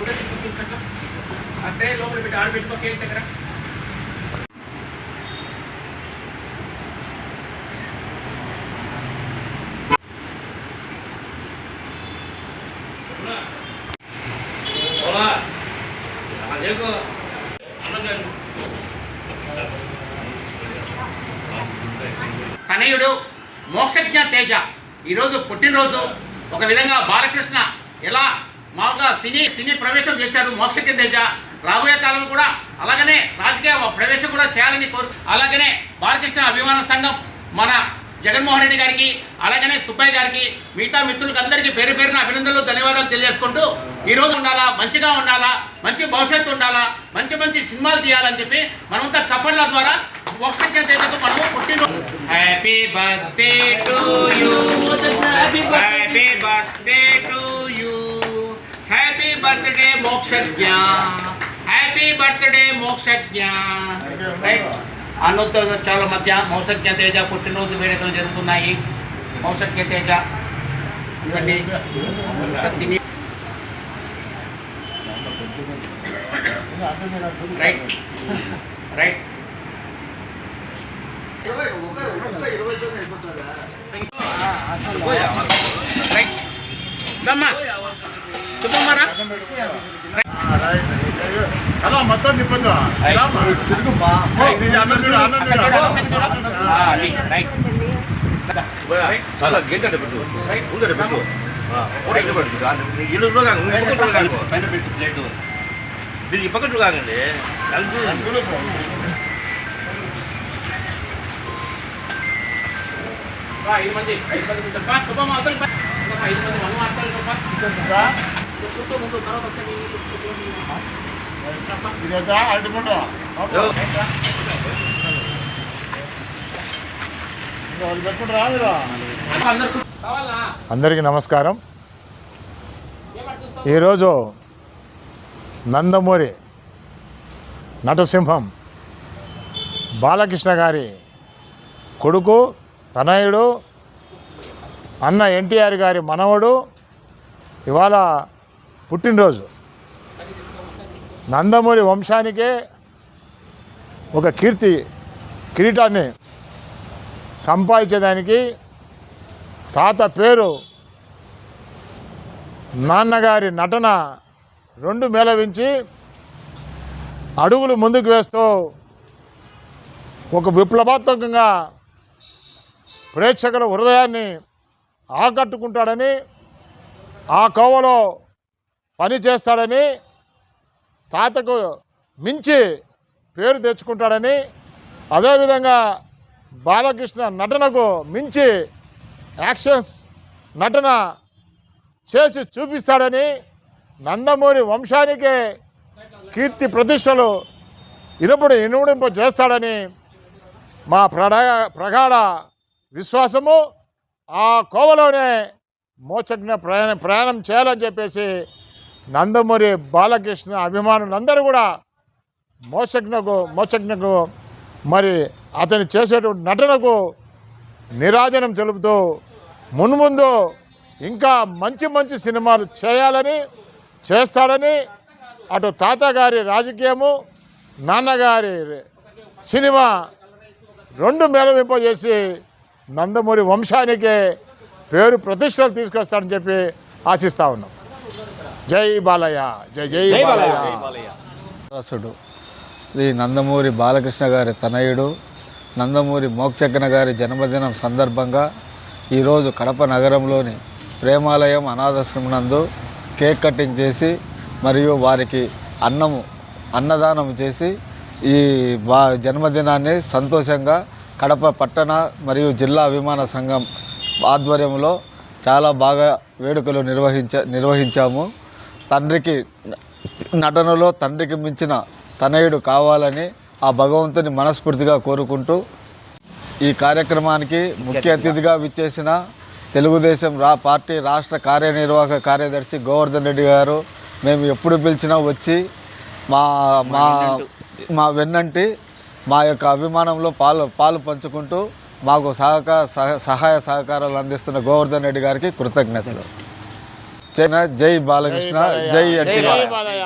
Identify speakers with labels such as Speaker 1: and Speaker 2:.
Speaker 1: కూడా తీసుకొచ్చాక అంటే లోపల పెట్టి ఆడబెట్టుకోకే దగ్గర. తనయుడు మోక్షజ్ఞ తేజ. ఈరోజు పుట్టినరోజు. ఒక విధంగా బాలకృష్ణ ఎలా మామూలుగా సినీ సినీ ప్రవేశం చేశాడు మోక్షజ్ఞ తేజ రాబోయే కాలం కూడా అలాగనే రాజకీయ ప్రవేశం కూడా చేయాలని కోరు అలాగనే బాలకృష్ణ అభిమాన సంఘం మన జగన్మోహన్ రెడ్డి గారికి అలాగనే సుబ్బయ్య గారికి మిగతా మిత్రులకు అందరికీ పేరు పేరున అభినందనలు ధన్యవాదాలు తెలియజేసుకుంటూ ఈ రోజు ఉండాలా మంచిగా ఉండాలా మంచి భవిష్యత్తు ఉండాలా మంచి మంచి సినిమాలు తీయాలని చెప్పి మనమంతా చప్పట్ల ద్వారా తేజకు మనము happy birthday to you happy birthday happy birthday Mokshagna happy birthday Mokshagna right అనుత్తరాల మధ్య మోసజ్ఞ తేజ పుట్టినరోజు వేడుకలు జరుగుతున్నాయి మోసజ్ఞ తేజ ఇవన్నీ సినీ రైట్ రైట్ రైట్ దమ్మా చెప్పమ్మారా
Speaker 2: అలా మొత్తం తిప్పదు
Speaker 1: రైట్
Speaker 3: చాలా గేట్ అంటే పెట్టు ముందర పెట్టు రైట్ పెట్టు ఇల్లు కాదు ఈ పక్కన కాదు
Speaker 1: పైన పెట్టు ప్లేట్
Speaker 3: మీరు ఈ పక్కన కాకండి
Speaker 1: ఐదు మంది ఐదు మంది కూర్చోండి. పా, శుభం అవతలి పా. ఇంకొక ఐదు మంది మనం మాట్లాడుకో ఇదేదా
Speaker 2: అందరికీ నమస్కారం. ఈరోజు నందమూరి నటసింహం బాలకృష్ణ గారి కొడుకు తనయుడు అన్న ఎన్టీఆర్ గారి మనవడు ఇవాళ పుట్టినరోజు. నందమూరి వంశానికే ఒక కీర్తి కిరీటాన్ని సంపాదించేదానికి తాత పేరు నాన్నగారి నటన రెండు మేళవించి అడుగులు ముందుకు వేస్తూ ఒక విప్లవాత్మకంగా ప్రేక్షకుల హృదయాన్ని ఆకట్టుకుంటాడని ఆ కోవలో పని చేస్తాడని తాతకు మించి పేరు తెచ్చుకుంటాడని అదేవిధంగా బాలకృష్ణ నటనకు మించి యాక్షన్స్ నటన చేసి చూపిస్తాడని నందమూరి వంశానికే కీర్తి ప్రతిష్టలు ఇనుపుడు ఇనుముడింపు చేస్తాడని మా ప్రడ ప్రగాఢ విశ్వాసము. ఆ కోవలోనే మోచజ్ఞ ప్రయాణం ప్రయాణం చేయాలని చెప్పేసి నందమూరి బాలకృష్ణ అభిమానులందరూ కూడా మోసజ్ఞకు మోసజ్ఞకు మరి అతను చేసేటువంటి నటనకు నిరాజనం తెలుపుతూ మున్ముందు ఇంకా మంచి మంచి సినిమాలు చేయాలని చేస్తాడని అటు తాతగారి రాజకీయము నాన్నగారి సినిమా రెండు మేళవింపజేసి నందమూరి వంశానికే పేరు ప్రతిష్టలు తీసుకొస్తాడని చెప్పి ఆశిస్తా ఉన్నాం. జై బాలయ్య జై జై బాలయ్య.
Speaker 4: వారసుడు శ్రీ నందమూరి బాలకృష్ణ గారి తనయుడు నందమూరి మోక్షజ్ఞ గారి జన్మదినం సందర్భంగా ఈరోజు కడప నగరంలోని ప్రేమాలయం అనాథాశ్రమం నందు కేక్ కటింగ్ చేసి మరియు వారికి అన్నము అన్నదానం చేసి ఈ బా జన్మదినాన్ని సంతోషంగా కడప పట్టణ మరియు జిల్లా విమాన సంఘం ఆధ్వర్యంలో చాలా బాగా వేడుకలు నిర్వహించ నిర్వహించాము. తండ్రికి నటనలో తండ్రికి మించిన తనయుడు కావాలని ఆ భగవంతుని మనస్ఫూర్తిగా కోరుకుంటూ ఈ కార్యక్రమానికి ముఖ్య అతిథిగా విచ్చేసిన తెలుగుదేశం రా పార్టీ రాష్ట్ర కార్యనిర్వాహక కార్యదర్శి గోవర్ధన్ రెడ్డి గారు మేము ఎప్పుడు పిలిచినా వచ్చి మా మా మా వెన్నంటి మా యొక్క అభిమానంలో పాలు పాలు పంచుకుంటూ మాకు సహకార సహ- సహాయ సహకారాలు అందిస్తున్న గోవర్ధన్ రెడ్డి గారికి కృతజ్ఞతలు. జై జై బాలకృష్ణ
Speaker 2: బాలయ్య.
Speaker 4: జై
Speaker 2: జై
Speaker 4: ఎన్టీఆర్
Speaker 2: బాలయ్య